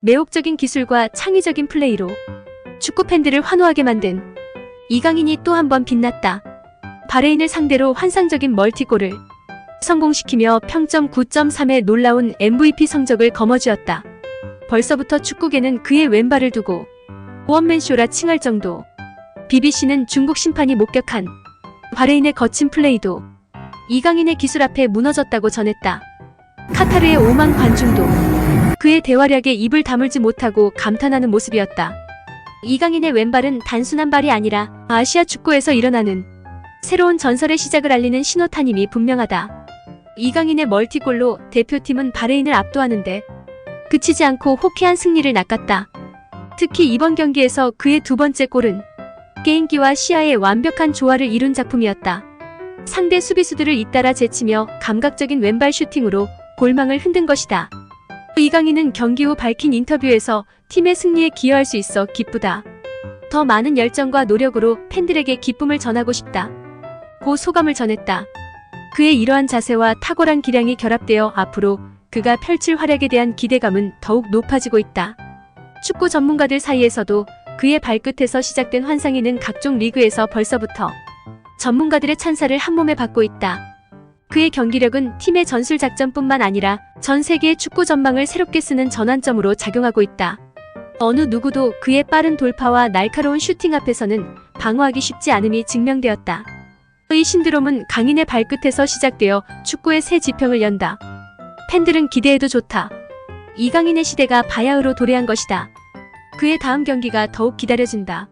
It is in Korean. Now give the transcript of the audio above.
매혹적인 기술과 창의적인 플레이로 축구 팬들을 환호하게 만든 이강인이 또 한 번 빛났다. 바레인을 상대로 환상적인 멀티골을 성공시키며 평점 9.3의 놀라운 MVP 성적을 거머쥐었다. 벌써부터 축구계는 그의 왼발을 두고 원맨쇼라 칭할 정도. BBC는 중국 심판이 목격한 바레인의 거친 플레이도 이강인의 기술 앞에 무너졌다고 전했다. 카타르의 5만 관중도 그의 대활약에 입을 다물지 못하고 감탄하는 모습이었다. 이강인의 왼발은 단순한 발이 아니라 아시아 축구에서 일어나는 새로운 전설의 시작을 알리는 신호탄임이 분명하다. 이강인의 멀티골로 대표팀은 바레인을 압도하는데 그치지 않고 호쾌한 승리를 낚았다. 특히 이번 경기에서 그의 두 번째 골은 게임기와 시야의 완벽한 조화를 이룬 작품이었다. 상대 수비수들을 잇따라 제치며 감각적인 왼발 슈팅으로 골망을 흔든 것이다. 이강인은 경기 후 밝힌 인터뷰에서 팀의 승리에 기여할 수 있어 기쁘다. 더 많은 열정과 노력으로 팬들에게 기쁨을 전하고 싶다. 고 소감을 전했다. 그의 이러한 자세와 탁월한 기량이 결합되어 앞으로 그가 펼칠 활약에 대한 기대감은 더욱 높아지고 있다. 축구 전문가들 사이에서도 그의 발끝에서 시작된 환상이는 각종 리그에서 벌써부터 전문가들의 찬사를 한몸에 받고 있다. 그의 경기력은 팀의 전술 작전뿐만 아니라 전 세계의 축구 전망을 새롭게 쓰는 전환점으로 작용하고 있다. 어느 누구도 그의 빠른 돌파와 날카로운 슈팅 앞에서는 방어하기 쉽지 않음이 증명되었다. 이 신드롬은 강인의 발끝에서 시작되어 축구의 새 지평을 연다. 팬들은 기대해도 좋다. 이강인의 시대가 바야흐로 도래한 것이다. 그의 다음 경기가 더욱 기다려진다.